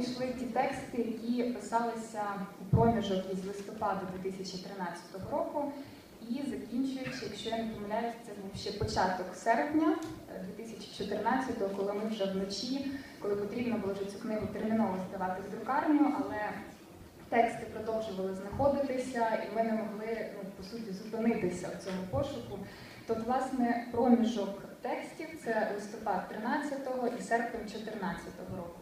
надійшли ті тексти, які писалися у проміжок із листопада 2013 року і закінчуючи, якщо я не помиляюсь, це був ще початок серпня е, 2014-го, коли ми вже вночі, коли потрібно було вже цю книгу терміново здавати в друкарню, але тексти продовжували знаходитися, і ми не могли ну, по суті зупинитися в цьому пошуку. То, власне, проміжок текстів це листопад 13-го і серпень 14-го року.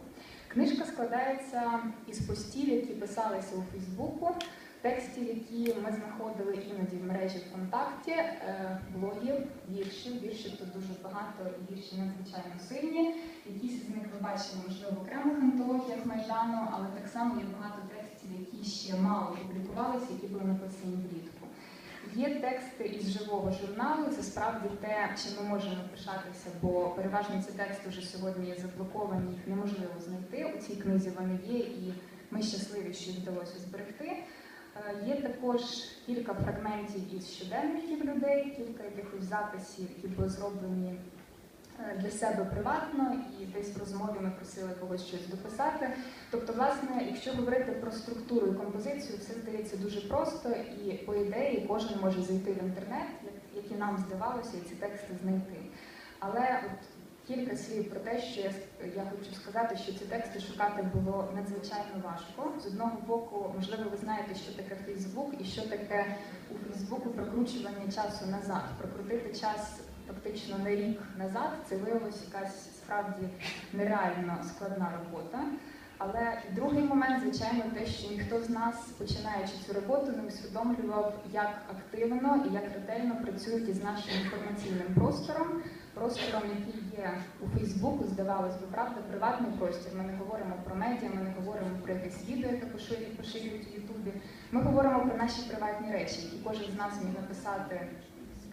Книжка складається із постів, які писалися у Фейсбуку, текстів, які ми знаходили іноді в мережі ВКонтакті, е, блогів, віршів. Віршів тут дуже багато, і вірші надзвичайно сильні. Якісь з них ви бачили, можливо, в окремих антологіях Майдану, але так само є багато текстів, які ще мало публікувалися, які були написані влітку. Є тексти із живого журналу. Це справді те, чим ми можемо пишатися, бо переважно ці тексти вже сьогодні є заблоковані, їх неможливо знайти. У цій книзі вони є, і ми щасливі, що їх вдалося зберегти. Е, Є також кілька фрагментів із щоденників людей, кілька якихось записів, які були зроблені для себе приватно, і десь в розмові ми просили когось щось дописати. Тобто, власне, якщо говорити про структуру і композицію, все здається дуже просто, і по ідеї кожен може зайти в інтернет, як- як і нам здавалося, і ці тексти знайти. Але от кілька слів про те, що я, я хочу сказати, що ці тексти шукати було надзвичайно важко. З одного боку, можливо, ви знаєте, що таке Фейсбук і що таке у Фейсбуку прокручування часу назад. Прокрутити час фактично на рік назад це виявилось якась справді нереально складна робота. Але другий момент, звичайно, те, що ніхто з нас, починаючи цю роботу, не усвідомлював, як активно і як ретельно працюють із нашим інформаційним простором, простором, який є у Фейсбуку, здавалось би, правда, приватний простір. Ми не говоримо про медіа, ми не говоримо про якесь відео, яке поширюють у Ютубі. Ми говоримо про наші приватні речі, які кожен з нас міг написати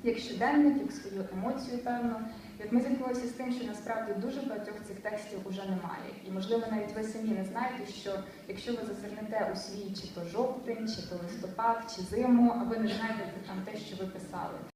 як щоденник, як свою емоцію, певно. І от ми зіткнулися з тим, що насправді дуже багатьох цих текстів уже немає. І можливо навіть ви самі не знаєте, що якщо ви зазирнете у свій чи то жовтень, чи то листопад, чи зиму, а ви не знайдете там те, що ви писали.